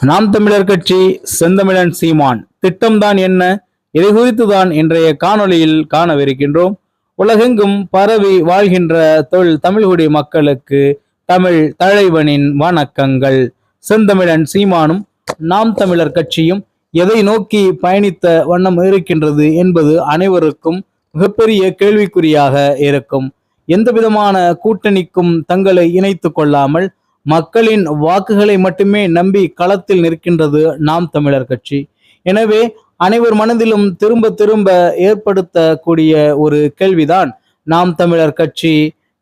நாம் தமிழர் கட்சி செந்தமிழன் சீமான் திட்டம்தான் என்ன? இதை குறித்துதான் இன்றைய காணொளியில் காணவிருக்கின்றோம். உலகெங்கும் பரவி வாழ்கின்ற தொழில் தமிழ்குடி மக்களுக்கு தமிழ் தலைவனின் வணக்கங்கள். செந்தமிழன் சீமானும் நாம் தமிழர் கட்சியும் எதை நோக்கி பயணித்த வண்ணம் இருக்கின்றது என்பது அனைவருக்கும் மிகப்பெரிய கேள்விக்குறியாக இருக்கும். எந்த விதமான கூட்டணிக்கும் தங்களை இணைத்து கொள்ளாமல் மக்களின் வாக்குகளை மட்டுமே நம்பி களத்தில் நிற்கின்றது நாம் தமிழர் கட்சி. எனவே அனைவர் மனதிலும் திரும்ப திரும்ப ஏற்படுத்தக்கூடிய ஒரு கேள்விதான் நாம் தமிழர் கட்சி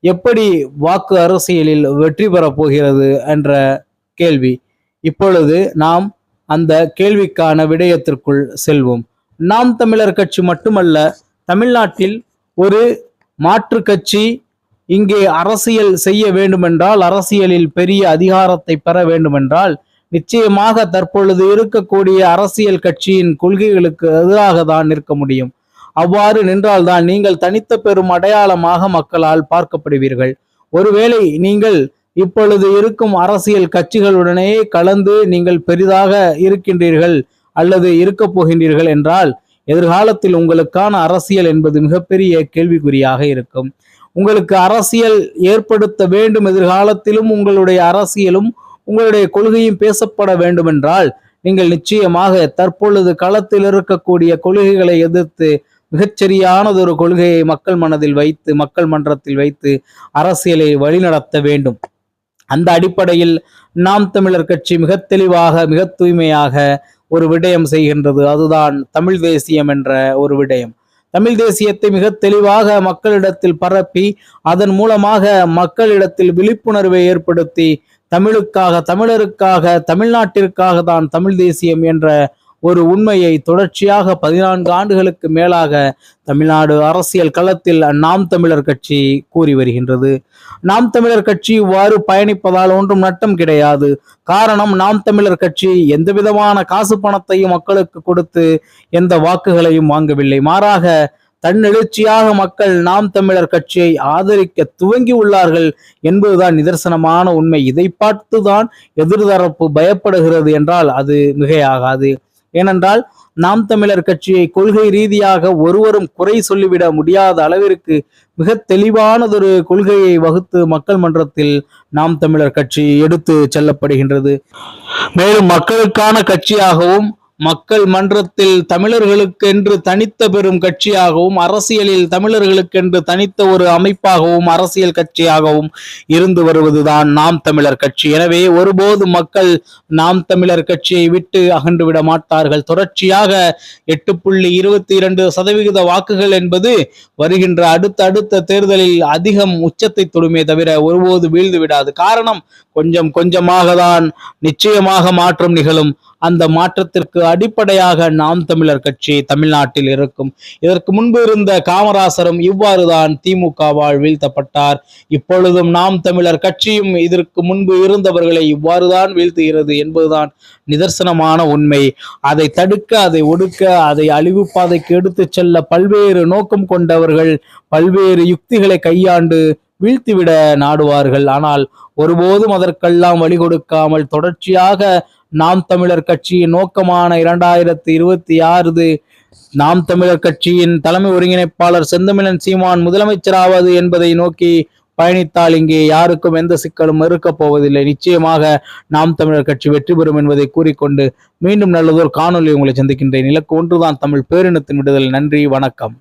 எப்படி வாக்கு அரசியலில் வெற்றி பெறப் போகிறது என்ற கேள்வி. இப்பொழுது நாம் அந்த கேள்விக்கான விடயத்திற்குள் செல்வோம். நாம் தமிழர் கட்சி மட்டுமல்ல தமிழ்நாட்டில் ஒரு மாற்று கட்சி இங்கே அரசியல் செய்ய வேண்டுமென்றால் அரசியலில் பெரிய அதிகாரத்தை பெற வேண்டுமென்றால் நிச்சயமாக தற்பொழுது இருக்கக்கூடிய அரசியல் கட்சியின் கொள்கைகளுக்கு எதிராக தான் நிற்க முடியும். அவ்வாறு நின்றால்தான் நீங்கள் தனித்த பெரும் அடையாளமாக மக்களால் பார்க்கப்படுவீர்கள். ஒருவேளை நீங்கள் இப்பொழுது இருக்கும் அரசியல் கட்சிகளுடனே கலந்து நீங்கள் பெரிதாக இருக்கின்றீர்கள் அல்லது இருக்க போகின்றீர்கள் என்றால் எதிர்காலத்தில் உங்களுக்கான அரசியல் என்பது மிகப்பெரிய கேள்விக்குறியாக இருக்கும். உங்களுக்கு அரசியல் ஏற்படுத்த வேண்டும் எதிர்காலத்திலும் உங்களுடைய அரசியலும் உங்களுடைய கொள்கையும் பேசப்பட வேண்டும் என்றால் நீங்கள் நிச்சயமாக தற்பொழுது களத்தில் இருக்கக்கூடிய கொள்கைகளை எதிர்த்து மிகச்சரியானதொரு கொள்கையை மக்கள் மனதில் வைத்து மக்கள் மன்றத்தில் வைத்து அரசியலை வழிநடத்த வேண்டும். அந்த அடிப்படையில் நாம் தமிழர் கட்சி மிக தெளிவாக மிக தூய்மையாக ஒரு விடயம் செய்கின்றது. அதுதான் தமிழ் தேசியம் என்ற ஒரு விடயம். தமிழ் தேசியத்தை மிக தெளிவாக மக்களிடத்தில் பரப்பி அதன் மூலமாக மக்களிடத்தில் விழிப்புணர்வை ஏற்படுத்தி தமிழுக்காக தமிழருக்காக தமிழ்நாட்டிற்காக தான் தமிழ் தேசியம் என்ற ஒரு உண்மையை தொடர்ச்சியாக பதினான்கு ஆண்டுகளுக்கு மேலாக தமிழ்நாடு அரசியல் களத்தில் நாம் தமிழர் கட்சி கூறி வருகின்றது. நாம் தமிழர் கட்சி இவ்வாறு பயணிப்பதால் ஒன்றும் நட்டம் கிடையாது. காரணம் நாம் தமிழர் கட்சி எந்த விதமான காசு பணத்தையும் மக்களுக்கு கொடுத்து எந்த வாக்குகளையும் வாங்கவில்லை. மாறாக தன்னெழுச்சியாக மக்கள் நாம் தமிழர் கட்சியை ஆதரிக்க துவங்கி உள்ளார்கள் என்பதுதான் நிதர்சனமான உண்மை. இதை பார்த்துதான் எதிர்தரப்பு பயப்படுகிறது என்றால் அது மிகையாகாது. ஏனென்றால் நாம் தமிழர் கட்சியை கொள்கை ரீதியாக ஒருவரும் குறை சொல்லிவிட முடியாத அளவிற்கு மிக தெளிவானதொரு கொள்கையை வகுத்து மக்கள் மன்றத்தில் நாம் தமிழர் கட்சி எடுத்து செல்லப்படுகின்றது. மேலும் மக்களுக்கான கட்சியாகவும் மக்கள் மன்றத்தில் தமிழர்களுக்கென்று தனித்த பெரும் கட்சியாகவும் அரசியலில் தமிழர்களுக்கென்று தனித்த ஒரு அமைப்பாகவும் அரசியல் கட்சியாகவும் இருந்து வருவதுதான் நாம் தமிழர் கட்சி. எனவே ஒருபோது மக்கள் நாம் தமிழர் கட்சியை விட்டு அகன்று விட மாட்டார்கள். தொடர்ச்சியாக எட்டு புள்ளி இருபத்தி இரண்டு சதவிகித வாக்குகள் என்பது வருகின்ற அடுத்த அடுத்த தேர்தலில் அதிகம் உச்சத்தை தொடுமே தவிர ஒருபோது வீழ்ந்து விடாது. காரணம் கொஞ்சம் கொஞ்சமாக தான் நிச்சயமாக மாற்றம் நிகழும். அந்த மாற்றத்திற்கு அடிப்படையாக நாம் தமிழர் கட்சி தமிழ்நாட்டில் இருக்கும். இதற்கு முன்பு இருந்த காமராசரும் இவ்வாறுதான் திமுகவால் வீழ்த்தப்பட்டார். இப்பொழுதும் நாம் தமிழர் கட்சியும் இதற்கு முன்பு இருந்தவர்களை இவ்வாறுதான் வீழ்த்துகிறது என்பதுதான் நிதர்சனமான உண்மை. அதை தடுக்க அதை ஒடுக்க அதை அழிவு பாதைக்கு எடுத்து செல்ல பல்வேறு நோக்கம் கொண்டவர்கள் பல்வேறு யுக்திகளை கையாண்டு வீழ்த்திவிட நாடுவார்கள். ஆனால் ஒருபோதும் அதற்கெல்லாம் வழி கொடுக்காமல் தொடர்ச்சியாக நாம் தமிழர் கட்சியின் நோக்கமான இரண்டாயிரத்தி இருபத்தி ஆறு நாம் தமிழர் கட்சியின் தலைமை ஒருங்கிணைப்பாளர் செந்தமிழன் சீமான் முதலமைச்சராவது என்பதை நோக்கி பயணித்தால் இங்கே யாருக்கும் எந்த சிக்கலும் இருக்கப் போவதில்லை நிச்சயமாக நாம் தமிழர் கட்சி வெற்றி பெறும் என்பதை கூறிக்கொண்டு மீண்டும் நல்லதொரு காணொலி உங்களை சந்திக்கின்றேன். இலக்கு ஒன்றுதான் தமிழ் பேரினத்தின் விடுதல். நன்றி வணக்கம்.